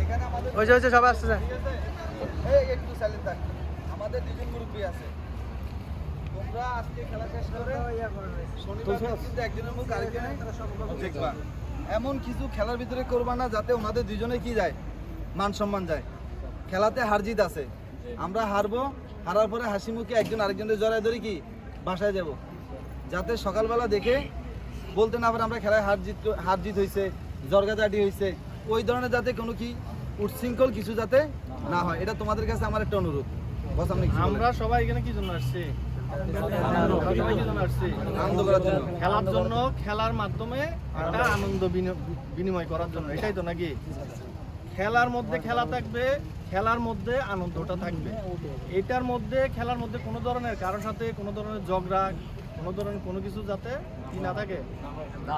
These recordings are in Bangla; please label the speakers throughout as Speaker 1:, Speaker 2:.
Speaker 1: এখানে আমাদের
Speaker 2: ওই যে ওই যে সবাই
Speaker 1: এই একটু সাইলেন্ট থাক। আমাদের দুজন মুরব্বী আছে। তোমরা আজকে খেলা শেষ করে শনিবার কিন্তু একজনের মুখ আরেকজনের দেখবা এমন কিছু খেলার ভিতরে করবা না যাতে ওনাদের দুজনে কি যায়? মান সম্মান যায়। খেলাতে হার জিত আছে। আমরা হারবো হারার পরে হাসি মুখে একজন আরেকজনের জড়ায় ধরে কি? বাসায় যাব। যাতে সকালবেলা দেখে বলতে না পারে আমরা খেলায় হার জিত হার জিত হয়েছে জর্গাজাটি হয়েছে ওই ধরনের যাতে কোনো কি উচ্ছৃঙ্খল কিছু যাতে না হয় এটা তোমাদের কাছে আমার একটা অনুরোধ।
Speaker 3: আমরা সবাই এখানে কি জন্য আসছি? খেলার জন্য খেলার মাধ্যমে একটা আনন্দ বিনি- বিনিময় করার জন্য। এটাই তো নাকি? খেলার মধ্যে খেলা থাকবে, খেলার মধ্যে আনন্দটা থাকবে। এটার মধ্যে, খেলার মধ্যে কোনো ধরনের কারোর সাথে কোনো ধরনের ঝগড়া, কোনো ধরনের কোনো কিছু যাতে কি না থাকে,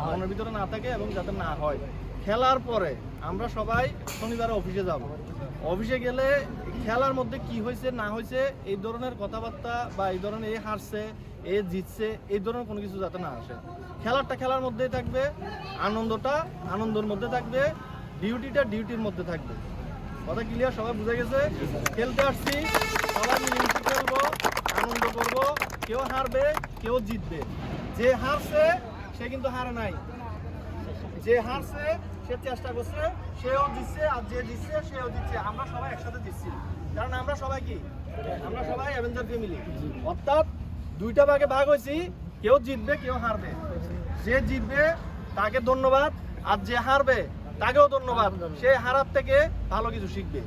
Speaker 3: মনের ভিতরে না থাকে এবং যাতে না হয়। খেলার পরে আমরা সবাই শনিবার অফিসে যাব। অফিসে গেলে খেলার মধ্যে কি হয়েছে, না হয়েছে, এই ধরনের কথাবার্তা বা এই ধরনের এ হারছে, এ জিতছে, এই ধরনের কোনো কিছু যাতে না আসে। খেলারটা খেলার মধ্যেই থাকবে, আনন্দটা আনন্দের মধ্যে থাকবে ডিউটিটা ডিউটির মধ্যে থাকবে। কথা ক্লিয়ার সবাই বুঝে গেছে? খেলতে আসছি। সবাই মিলেমিশে খেলব আনন্দ করব। কেউ হারবে, কেউ জিতবে। যে হারছে, সে কিন্তু হারে নাই। যে হারছে, সে চেষ্টা করছে, সেও দিচ্ছে আর যে দিচ্ছে সেও দিচ্ছে আমরা সবাই একসাথে দিচ্ছি কারণ আমরা সবাই কি? আমরা সবাই অ্যাভেঞ্জার ফ্যামিলি অর্থাৎ দুইটা ভাগে ভাগ হয়েছি, কেউ জিতবে, কেউ হারবে। যে জিতবে, তাকে ধন্যবাদ। আর যে হারবে তাকেও ধন্যবাদ। সে হারার থেকে ভালো কিছু শিখবে।